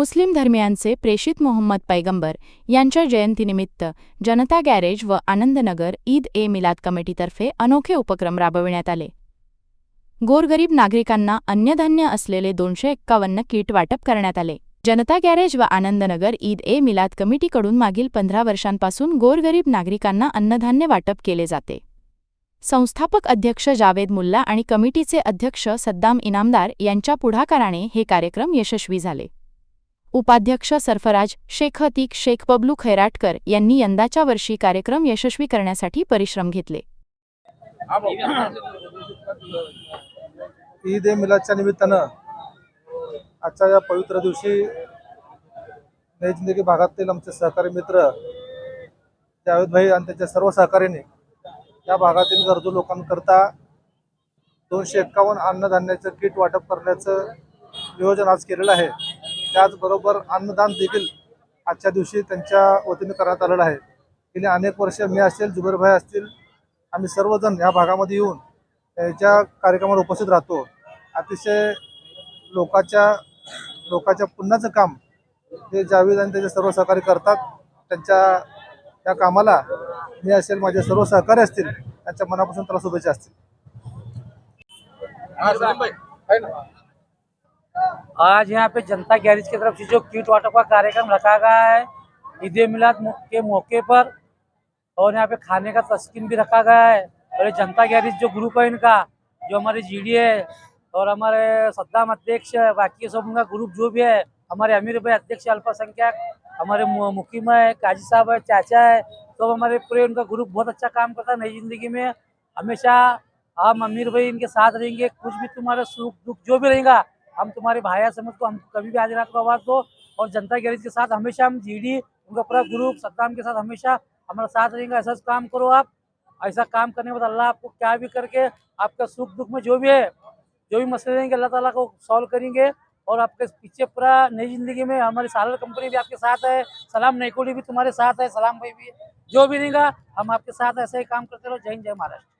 मुस्लिम धर्मियांचे प्रेषित मोहम्मद पैगंबर यांच्या जयंतीनिमित्त जनता गॅरेज व आनंदनगर ईद ए मिलाद कमिटीतर्फे अनोखे उपक्रम राबविण्यात आले. गोरगरीब नागरिकांना अन्नधान्य असलेले दोनशे एक्कावन्न किट वाटप करण्यात आले. जनता गॅरेज व आनंदनगर ईद ए मिलाद कमिटीकडून मागील पंधरा वर्षांपासून गोरगरीब नागरिकांना अन्नधान्य वाटप केले जाते. संस्थापक अध्यक्ष जावेद मुल्ला आणि कमिटीचे अध्यक्ष सद्दाम इनामदार यांच्या पुढाकाराने हे कार्यक्रम यशस्वी झाले. उपाध्यक्ष सरफराज शेख हतीक शेख बबलू खैराटकर यांनी यंदाच्या वर्षी कार्यक्रम यशस्वी करण्यासाठी परिश्रम घेतले. ईद ए मिलादच्या निमित्तानं आजच्या या पवित्र दिवशी नई जिंदगी भागातील आमचे सहकारी मित्र जावेद भाई आणि त्यांच्या सर्व सहकार्याने या भागातील गरजू लोकांकरता दोनशे एक्कावन्न अन्नधान्याचं किट वाटप करण्याचं नियोजन आज केलेलं आहे. त्याचबरोबर अन्नदान देखील आजच्या दिवशी त्यांच्या वतीने करण्यात आलेलं आहे. गेली अनेक वर्ष मी असेल जुबेरभाई असतील आम्ही सर्वजण या भागामध्ये येऊन याच्या कार्यक्रमावर उपस्थित राहतो. अतिशय लोकाच्या लोकाच्या पुन्हाचं काम हे जावेद आणि त्याचे सर्व सहकारी करतात त्यांच्या या कामाला मी असेल माझे सर्व सहकारी असतील त्यांच्या मनापासून त्याला शुभेच्छा असतील. आज यहाँ पे जनता गैरेज की तरफ़ से जो किट वाटप का कार्यक्रम रखा गया है, ईद मिलाद के मौके पर, और यहाँ पे खाने का तस्किन भी रखा गया है। और ये जनता गैरेज जो ग्रुप है इनका, जो हमारे जीडी है, और हमारे सद्दाम अध्यक्ष बाकी सब उनका ग्रुप जो भी है, हमारे अमीर भाई अध्यक्ष अल्पसंख्यक, हमारे मुकीम है, काजी साहब है, चाचा है तो हमारे पूरे उनका ग्रुप बहुत अच्छा काम करता है नई ज़िंदगी में। हमेशा हम अमीर भाई इनके साथ रहेंगे, कुछ भी तुम्हारा सुख दुख जो भी रहेगा हम तुम्हारे भाया समझ को हम कभी भी आज रात को आवाज़ दो। और जनता गैरेज के साथ हमेशा हम जीडी, उनका पूरा ग्रुप, सद्दाम के साथ हमेशा हमारा साथ रहेंगे। ऐसा काम करो आप, ऐसा काम करने के बाद अल्लाह आपको क्या भी करके आपका सुख दुख में जो भी है, जो भी मसले रहेंगे, अल्लाह ताला को सॉल्व करेंगे। और आपके पीछे पूरा नई ज़िंदगी में हमारी सालर कंपनी भी आपके साथ है, सलाम नैकोडी भी तुम्हारे साथ है, सलाम भाई भी, जो भी रहेगा, हम आपके साथ ऐसे ही काम करते रहो। जय हिंद, जय महाराष्ट्र।